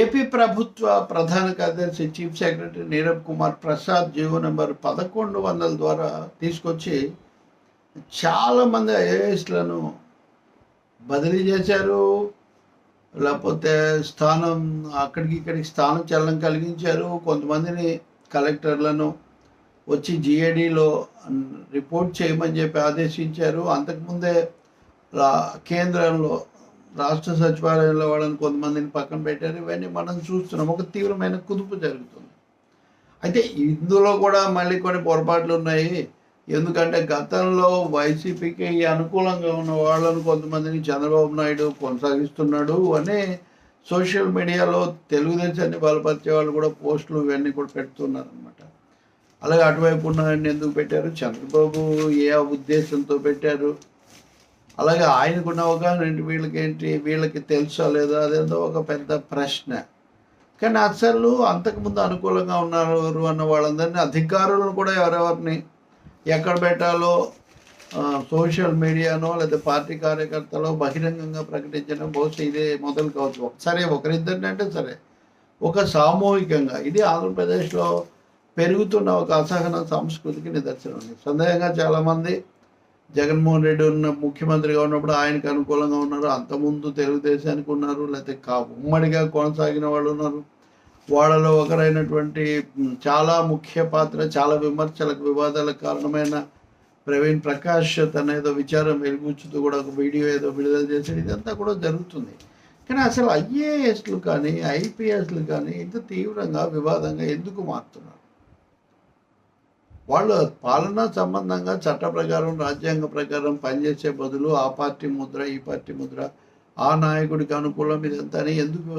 AP ప్రభుత్వ ప్రధాన కార్యదర్శి chief secretary Nirab Kumar Prasad GO number పదకొండు వందల ద్వారా తీసుకొచ్చి చాలామంది ఐఏఎస్లను బదిలీ చేశారు. లేకపోతే స్థానం అక్కడికి ఇక్కడికి స్థానం చలనం కలిగించారు. కొంతమందిని కలెక్టర్లను వచ్చి జిఏడిలో రిపోర్ట్ చేయమని చెప్పి ఆదేశించారు. అంతకుముందే కేంద్రంలో రాష్ట్ర సచివాలయంలో వాళ్ళని కొంతమందిని పక్కన పెట్టారు. ఇవన్నీ మనం చూస్తున్నాం. ఒక తీవ్రమైన కుదుపు జరుగుతుంది. అయితే ఇందులో కూడా మళ్ళీ కొన్ని పొరపాట్లు ఉన్నాయి. ఎందుకంటే గతంలో వైసీపీకి అనుకూలంగా ఉన్న వాళ్ళను కొంతమందిని చంద్రబాబు నాయుడు కొనసాగిస్తున్నాడు అని సోషల్ మీడియాలో తెలుగుదేశాన్ని బలపరిచే వాళ్ళు కూడా పోస్టులు ఇవన్నీ కూడా పెడుతున్నారు అనమాట అలాగే అటువైపు ఉన్న ఎందుకు పెట్టారు? చంద్రబాబు ఏ ఉద్దేశంతో పెట్టారు? అలాగే ఆయనకున్న అవగాహన ఏంటి వీళ్ళకి ఏంటి వీళ్ళకి తెలుసా లేదా అదేందో ఒక పెద్ద ప్రశ్న. కానీ అసలు అంతకుముందు అనుకూలంగా ఉన్నారు అన్న వాళ్ళందరినీ అధికారులను కూడా ఎవరెవరిని ఎక్కడ పెట్టాలో సోషల్ మీడియానో లేదా పార్టీ కార్యకర్తలో బహిరంగంగా ప్రకటించడం బహుశా ఇదే మొదలు కావచ్చు. ఒకసారి సరే ఒకరిద్దరిని అంటే సరే ఒక సామూహికంగా. ఇది ఆంధ్రప్రదేశ్లో పెరుగుతున్న ఒక అసహన సంస్కృతికి నిదర్శనం సందేహంగా చాలామంది జగన్మోహన్ రెడ్డి ఉన్న ముఖ్యమంత్రిగా ఉన్నప్పుడు ఆయనకు అనుకూలంగా ఉన్నారు అంతకుముందు తెలుగుదేశానికి ఉన్నారు లేకపోతే కా ఉమ్మడిగా కొనసాగిన వాళ్ళు ఉన్నారు. వాళ్ళలో ఒకరైనటువంటి చాలా ముఖ్య పాత్ర చాలా విమర్శలకు వివాదాలకు కారణమైన ప్రవీణ్ ప్రకాష్ తన ఏదో విచారం వెలుగుచ్చుతూ కూడా ఒక వీడియో ఏదో విడుదల చేశాడు. ఇదంతా కూడా జరుగుతుంది. కానీ అసలు ఐఏఎస్లు కానీ ఐపీఎస్లు కానీ ఇంత తీవ్రంగా వివాదంగా ఎందుకు మారుతున్నారు? వాళ్ళు పాలనా సంబంధంగా చట్ట ప్రకారం రాజ్యాంగ ప్రకారం పనిచేసే బదులు ఆ పార్టీ ముద్ర ఈ పార్టీ ముద్ర ఆ నాయకుడికి అనుకూలం ఇదంతా అని ఎందుకు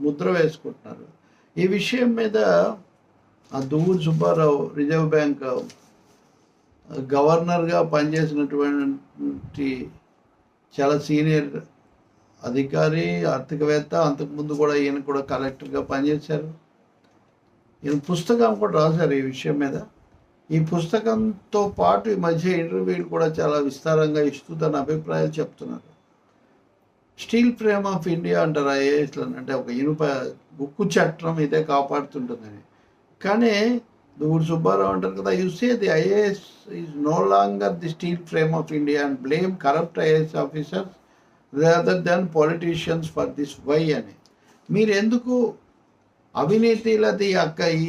ముద్ర వేసుకుంటున్నారు? ఈ విషయం మీద ఆ దువ్వూరు సుబ్బారావు రిజర్వ్ బ్యాంక్ గవర్నర్గా పనిచేసినటువంటి చాలా సీనియర్ అధికారి ఆర్థికవేత్త అంతకుముందు కూడా ఈయన కూడా కలెక్టర్గా పనిచేశారు. ఈయన పుస్తకం కూడా రాశారు ఈ విషయం మీద. ఈ పుస్తకంతో పాటు ఈ మధ్య ఇంటర్వ్యూలు కూడా చాలా విస్తారంగా ఇస్తూ తన అభిప్రాయాలు చెప్తున్నారు. స్టీల్ ఫ్రేమ్ ఆఫ్ ఇండియా అంటారు ఐఏఎస్లో అంటే ఒక ఇనుప ఉక్కు చట్టం ఇదే కాపాడుతుంటుందని. కానీ దూరు సుబ్బారావు అంటారు కదా you say the IAS is no longer the steel frame of India and blame corrupt IAS officers rather than politicians for this why అని. మీరు ఎందుకు అవినీతిలది అక్క ఈ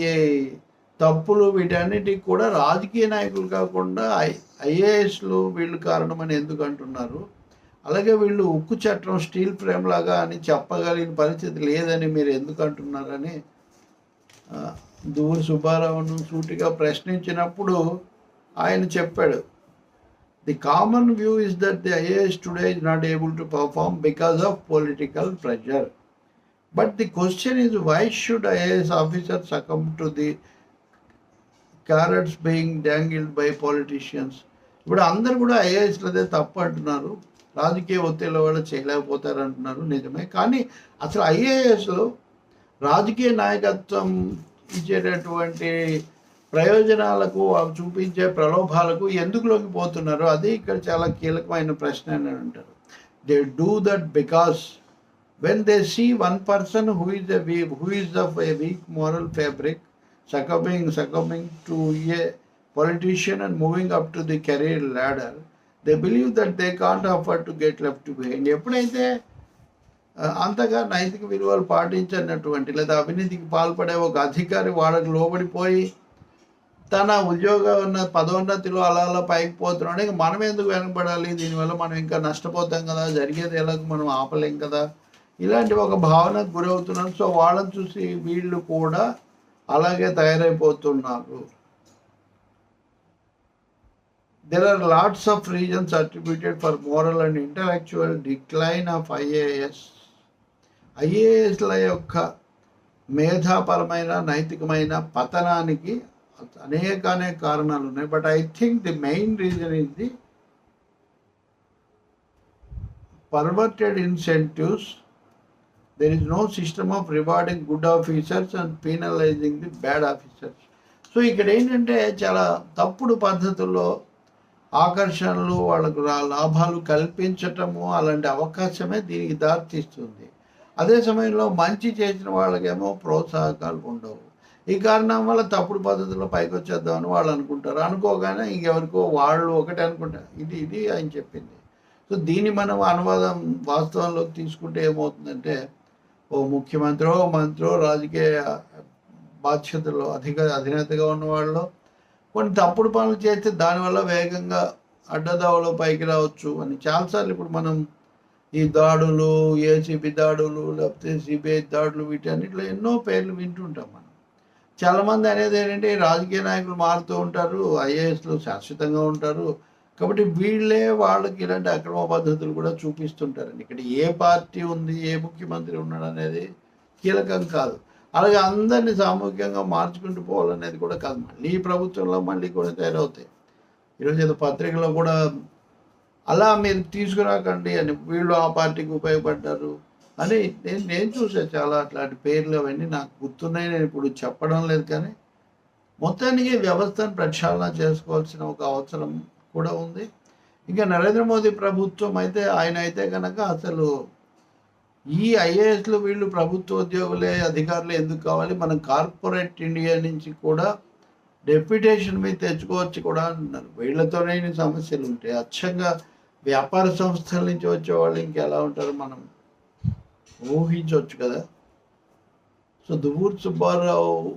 తప్పులు వీటన్నిటికి కూడా రాజకీయ నాయకులు కాకుండా ఐ ఐఏఎస్లు వీళ్ళు కారణమని ఎందుకు అంటున్నారు? అలాగే వీళ్ళు ఉక్కు చట్టం స్టీల్ ఫ్రేమ్ లాగా అని చెప్పగలిగిన పరిస్థితి లేదని మీరు ఎందుకు అంటున్నారని ఆ, సుబ్బారావును సూటిగా ప్రశ్నించినప్పుడు ఆయన చెప్పాడు. The common view is that the IAS today is not able to perform because of political pressure but the question is why should IAS officer succumb to the carrots being dangled by politicians ఇప్పుడు అందరు కూడా ఐఏఎస్లదే తప్పు అంటున్నారు. రాజకీయ ఒత్తిళ్ళ వల్ల చేయలేకపోతారు అంటున్నారు నిజమే. కానీ అసలు ఐఏఎస్లో రాజకీయ నాయకత్వం ఇచ్చేటటువంటి ప్రయోజనాలకు అవి చూపించే ప్రలోభాలకు ఎందుకులోకి పోతున్నారు? అది ఇక్కడ చాలా కీలకమైన ప్రశ్న అని అంటారు. They do that because when they see one person who is a we who is of a weak moral succumbing succumbing to a politician and moving up to the career ladder they believe that they can't afford to get left behind. ఎప్పుడైతే అంతగా నైతిక విలువలు పాటించినటువంటి లేదా అవినీతికి పాల్పడే ఒక అధికారి వాళ్ళకి లోబడిపోయి తన ఉద్యోగ ఉన్న పదోన్నతిలో అలా అలా పైకి పోతున్నాడు. ఇంక మనం ఎందుకు వెనకబడాలి? దీనివల్ల మనం ఇంకా నష్టపోతాం కదా జరిగేది ఎలాగ మనం ఆపలేం కదా. ఇలాంటి ఒక భావనకు గురవుతున్నాం. సో వాళ్ళని చూసి వీళ్ళు కూడా అలాగే తయారైపోతున్నారు. There are lots of reasons attributed for moral and intellectual decline of IAS ఐఏఎస్ల యొక్క మేధాపరమైన నైతికమైన పతనానికి అనేక అనేక కారణాలు ఉన్నాయి. But I think the main reason is the perverted incentives there is no system of rewarding good officers and penalizing the bad officers. So ఇక్కడ ఏంటంటే చాలా తప్పుడు పద్ధతుల్లో ఆకర్షణలు వాళ్ళకు లాభాలు కల్పించటము అలాంటి అవకాశమే దీనికి దారితీస్తుంది. అదే సమయంలో మంచి చేసిన వాళ్ళకేమో ప్రోత్సాహకాలు ఉండవు. ఈ కారణం వల్ల తప్పుడు పద్ధతిలో పైకి వచ్చేద్దామని వాళ్ళు అనుకుంటారు. అనుకోగానే ఇంకెవరికో వాళ్ళు ఒకటే అనుకుంటారు ఇది ఇది ఆయన చెప్పింది. సో దీన్ని మనం అనువాదం వాస్తవంలోకి తీసుకుంటే ఏమవుతుందంటే ఓ ముఖ్యమంత్రి మంత్రో రాజకీయ బాధ్యతలో అధిక అధినేతగా ఉన్న వాళ్ళు కొన్ని తప్పుడు పనులు చేస్తే దానివల్ల వేగంగా అడ్డదావలో పైకి రావచ్చు అని. చాలాసార్లు ఇప్పుడు మనం ఈ దాడులు ఏసీబీ దాడులు లేకపోతే సిబిఐ దాడులు వీటన్నిటిలో ఎన్నో పేర్లు వింటుంటాం మనం. చాలామంది అనేది ఏంటంటే రాజకీయ నాయకులు మారుతూ ఉంటారు ఐఏఎస్లు శాశ్వతంగా ఉంటారు కాబట్టి వీళ్ళే వాళ్ళకి ఇలాంటి అక్రమ పద్ధతులు కూడా చూపిస్తుంటారండి. ఇక్కడ ఏ పార్టీ ఉంది ఏ ముఖ్యమంత్రి ఉన్నాడు అనేది కీలకం కాదు. అలాగే అందరినీ సామూహికంగా మార్చుకుంటూ పోవాలనేది కూడా కాదు. మళ్ళీ ఈ ప్రభుత్వంలో మళ్ళీ కూడా తయారవుతాయి. ఈరోజు ఏదో పత్రికలో కూడా అలా మీరు తీసుకురాకండి అని వీళ్ళు ఆ పార్టీకి ఉపయోగపడ్డారు అని నేను నేను చూసాను చాలా అట్లాంటి పేర్లు అవన్నీ నాకు గుర్తున్నాయి. నేను ఇప్పుడు చెప్పడం లేదు కానీ మొత్తానికి వ్యవస్థను ప్రక్షాళన చేసుకోవాల్సిన ఒక అవసరం కూడా ఉంది. ఇంకా నరేంద్ర మోదీ ప్రభుత్వం అయితే ఆయన అయితే కనుక అసలు ఈ ఐఏఎస్లు వీళ్ళు ప్రభుత్వ ఉద్యోగులే అధికారులు ఎందుకు కావాలి? మనం కార్పొరేట్ ఇండియా నుంచి కూడా డెప్యుటేషన్ మీద తెచ్చుకోవచ్చు కూడా అంటున్నారు వీళ్ళతోనే సమస్యలు ఉంటాయి. అచ్చంగా వ్యాపార సంస్థల నుంచి వచ్చే వాళ్ళు ఇంకెలా ఉంటారు? మనం ఊహించవచ్చు కదా. సో దువ్వూరు సుబ్బారావు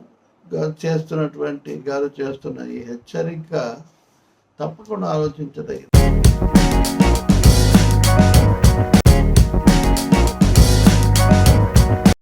గారు చేస్తున్నటువంటి గారు చేస్తున్న ఈ హెచ్చరిక తప్పకుండా ఆలోచించదగింది